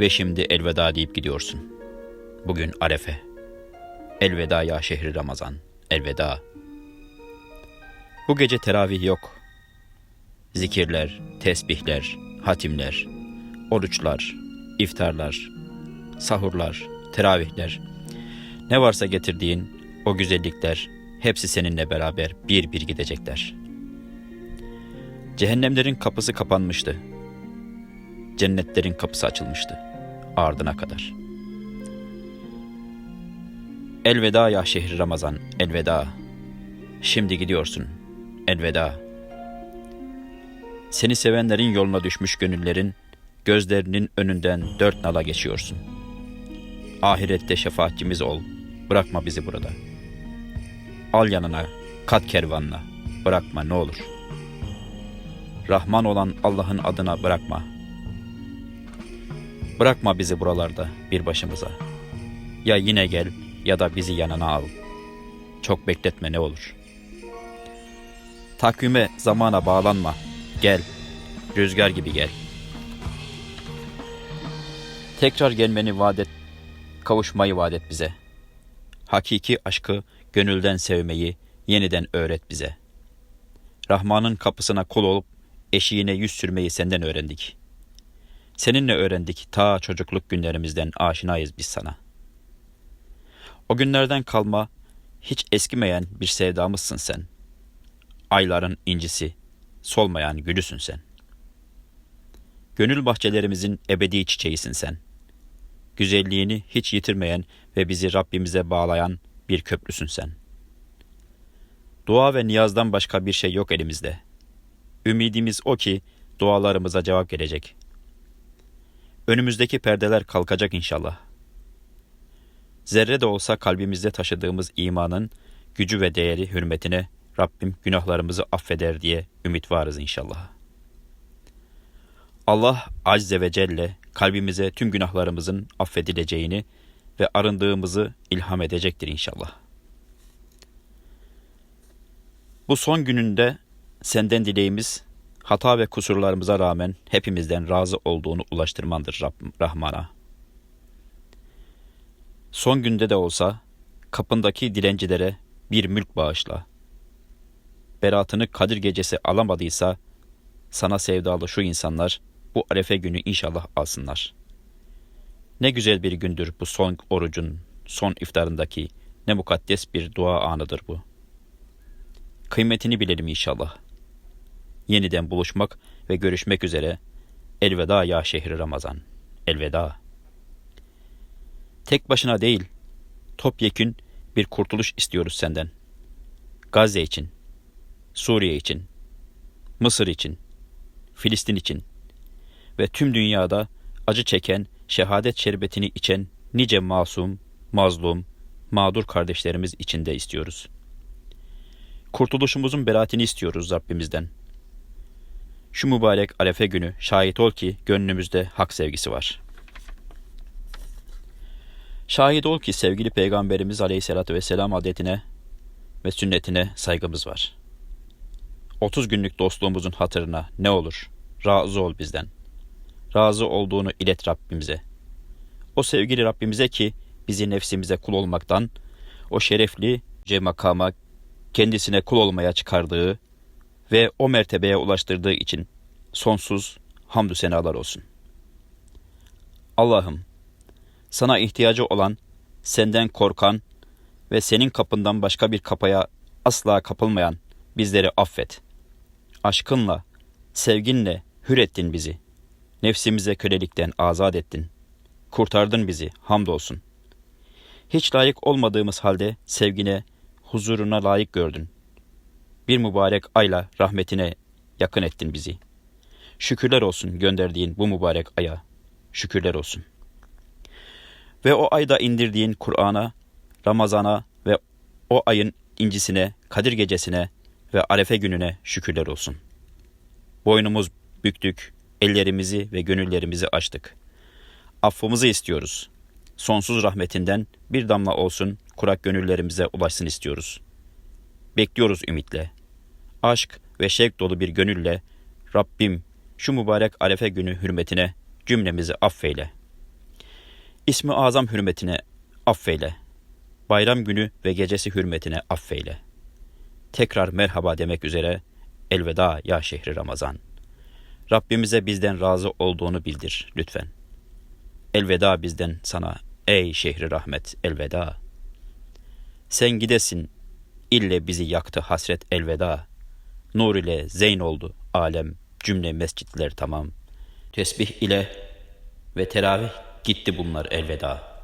Ve şimdi elveda deyip gidiyorsun. Bugün Arefe. Elveda ya şehri Ramazan. Elveda. Bu gece teravih yok. Zikirler, tesbihler, hatimler, oruçlar, iftarlar, sahurlar, teravihler, ne varsa getirdiğin o güzellikler hepsi seninle beraber bir bir gidecekler. Cehennemlerin kapısı kapanmıştı. Cennetlerin kapısı açılmıştı. Ardına kadar. Elveda ya şehri Ramazan, elveda. Şimdi gidiyorsun, elveda. Seni sevenlerin yoluna düşmüş gönüllerin, gözlerinin önünden dört nala geçiyorsun. Ahirette şefaatçimiz ol, bırakma bizi burada. Al yanına, kat kervanla, bırakma ne olur. Rahman olan Allah'ın adına bırakma. Bırakma bizi buralarda bir başımıza. Ya yine gel ya da bizi yanına al. Çok bekletme ne olur. Takvime, zamana bağlanma. Gel, rüzgar gibi gel. Tekrar gelmeni vaat et, kavuşmayı vaat et bize. Hakiki aşkı gönülden sevmeyi yeniden öğret bize. Rahman'ın kapısına kul olup eşiğine yüz sürmeyi senden öğrendik. Seninle öğrendik ta çocukluk günlerimizden aşinayız biz sana. O günlerden kalma hiç eskimeyen bir sevdamızsın sen. Ayların incisi, solmayan gülüsün sen. Gönül bahçelerimizin ebedi çiçeğisin sen. Güzelliğini hiç yitirmeyen ve bizi Rabbimize bağlayan bir köprüsün sen. Dua ve niyazdan başka bir şey yok elimizde. Ümidimiz o ki dualarımıza cevap gelecek. Önümüzdeki perdeler kalkacak inşallah. Zerre de olsa kalbimizde taşıdığımız imanın gücü ve değeri hürmetine Rabbim günahlarımızı affeder diye ümit varız inşallah. Allah Azze ve Celle kalbimize tüm günahlarımızın affedileceğini ve arındığımızı ilham edecektir inşallah. Bu son gününde senden dileğimiz hata ve kusurlarımıza rağmen hepimizden razı olduğunu ulaştırmandır Rahman'a. Son günde de olsa kapındaki dilencilere bir mülk bağışla. Beratını Kadir gecesi alamadıysa sana sevdalı şu insanlar bu arefe günü inşallah alsınlar. Ne güzel bir gündür bu son orucun, son iftarındaki ne mukaddes bir dua anıdır bu. Kıymetini bilelim inşallah. Yeniden buluşmak ve görüşmek üzere. Elveda ya şehri Ramazan. Elveda. Tek başına değil, topyekün bir kurtuluş istiyoruz senden. Gazze için, Suriye için, Mısır için, Filistin için ve tüm dünyada acı çeken, şehadet şerbetini içen nice masum, mazlum, mağdur kardeşlerimiz için de istiyoruz. Kurtuluşumuzun beratini istiyoruz Rabbimizden. Şu mübarek arefe günü şahit ol ki gönlümüzde hak sevgisi var.'' Şahit ol ki sevgili Peygamberimiz Aleyhisselatü Vesselam adetine ve sünnetine saygımız var. 30 günlük dostluğumuzun hatırına ne olur razı ol bizden. Razı olduğunu ilet Rabbimize. O sevgili Rabbimize ki bizi nefsimize kul olmaktan, o şerefli makama kendisine kul olmaya çıkardığı ve o mertebeye ulaştırdığı için sonsuz hamdü senalar olsun. Allah'ım sana ihtiyacı olan, senden korkan ve senin kapından başka bir kapaya asla kapılmayan bizleri affet. Aşkınla, sevginle hür ettin bizi. Nefsimize kölelikten azat ettin. Kurtardın bizi, hamdolsun. Hiç layık olmadığımız halde sevgine, huzuruna layık gördün. Bir mübarek ayla rahmetine yakın ettin bizi. Şükürler olsun gönderdiğin bu mübarek aya. Şükürler olsun.'' Ve o ayda indirdiğin Kur'an'a, Ramazan'a ve o ayın incisine, Kadir gecesine ve Arefe gününe şükürler olsun. Boynumuz büktük, ellerimizi ve gönüllerimizi açtık. Affımızı istiyoruz. Sonsuz rahmetinden bir damla olsun kurak gönüllerimize ulaşsın istiyoruz. Bekliyoruz ümitle. Aşk ve şevk dolu bir gönülle Rabbim şu mübarek Arefe günü hürmetine cümlemizi affeyle.'' İsmi azam hürmetine affeyle. Bayram günü ve gecesi hürmetine affeyle. Tekrar merhaba demek üzere elveda ya şehri Ramazan. Rabbimize bizden razı olduğunu bildir lütfen. Elveda bizden sana ey şehri rahmet elveda. Sen gidesin ille bizi yaktı hasret elveda. Nur ile zeyn oldu alem cümle mescitler tamam. Tesbih ile ve teravih gitti bunlar elveda.